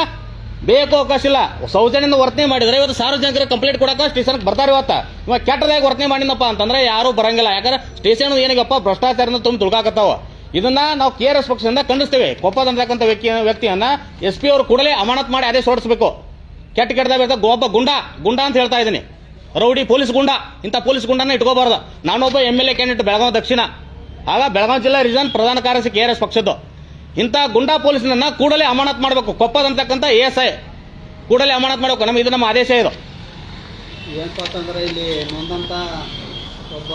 ಬೇಕು ಅವಕಾಶ ಇಲ್ಲ. ಸೌಜನ್ಯದಿಂದ ವರ್ತನೆ ಮಾಡಿದ್ರೆ ಇವತ್ತು ಸಾರ್ವಜನಿಕರು ಕಂಪ್ಲೇಂಟ್ ಕೊಡಕ್ಕೆ ಸ್ಟೇಷನ್ಗೆ ಬರ್ತಾರೆ ಇವತ್ತು. ಇವಾಗ ಕೆಟ್ಟದಾಗಿ ವರ್ತನೆ ಮಾಡಿನಪ್ಪ ಅಂತಂದ್ರೆ ಯಾರು ಬರಂಗಿಲ್ಲ. ಯಾಕಂದ್ರೆ ಸ್ಟೇಷನ್ ಏನಿಗಪ್ಪ ಭ್ರಷ್ಟಾಚಾರದಿಂದ ತುಂಬ ತುಳ್ಕಾಕತ್ತಾವ. ಇದನ್ನ ನಾವು ಕೆ ಆರ್ ಎಸ್ ಪಕ್ಷದಿಂದ ಖಂಡಿಸ್ತೇವೆ. ಕೊಪ್ಪದಂತಕ್ಕಂಥ ವ್ಯಕ್ತಿ, ವ್ಯಕ್ತಿಯನ್ನ ಎಸ್ ಪಿ ಅವರು ಕೂಡಲೇ ಅಮಾನತ್ ಮಾಡಿ ಆದೇಶ ಹೊರಡಿಸಬೇಕು. ಕೆಟ್ಟ ಕೆಟ್ಟದಾಗ ಒಬ್ಬ ಗುಂಡ ಗುಂಡ ಅಂತ ಹೇಳ್ತಾ ಇದ್ದೀನಿ. ರೌಡಿ ಪೊಲೀಸ್ ಗುಂಡ, ಇಂಥ ಪೊಲೀಸ್ ಗುಂಡನ್ನ ಇಟ್ಕೋಬಾರ್ದು. ನಾನೊಬ್ಬ M L A candidate Belagavi ದಕ್ಷಿಣ. ಆಗ ಬೆಳಗಾವಿ ಜಿಲ್ಲಾ ರೀಸನ್ ಪ್ರಧಾನ ಕಾರ್ಯದರ್ಶಿ ಕೆ ಆರ್ ಎಸ್ ಪಕ್ಷದ್ದು. ಇಂಥ ಗುಂಡಾ ಪೊಲೀಸ್ನನ್ನ ಕೂಡಲೇ ಅಮಾನತ್ ಮಾಡಬೇಕು. ಕೊಪ್ಪದ ಅಂತಕ್ಕಂಥ ಎ ಎಸ್ ಐ. ಕೂಡಲೇ ಅಮಾನತ್ ಮಾಡಬೇಕು. ನಮ್ಮ ಇದು ನಮ್ಮ ಆದೇಶ ಇದು. ಏನಪ್ಪ ಅಂತಂದ್ರೆ ಇಲ್ಲಿ ನೊಂದಂತ ಒಬ್ಬ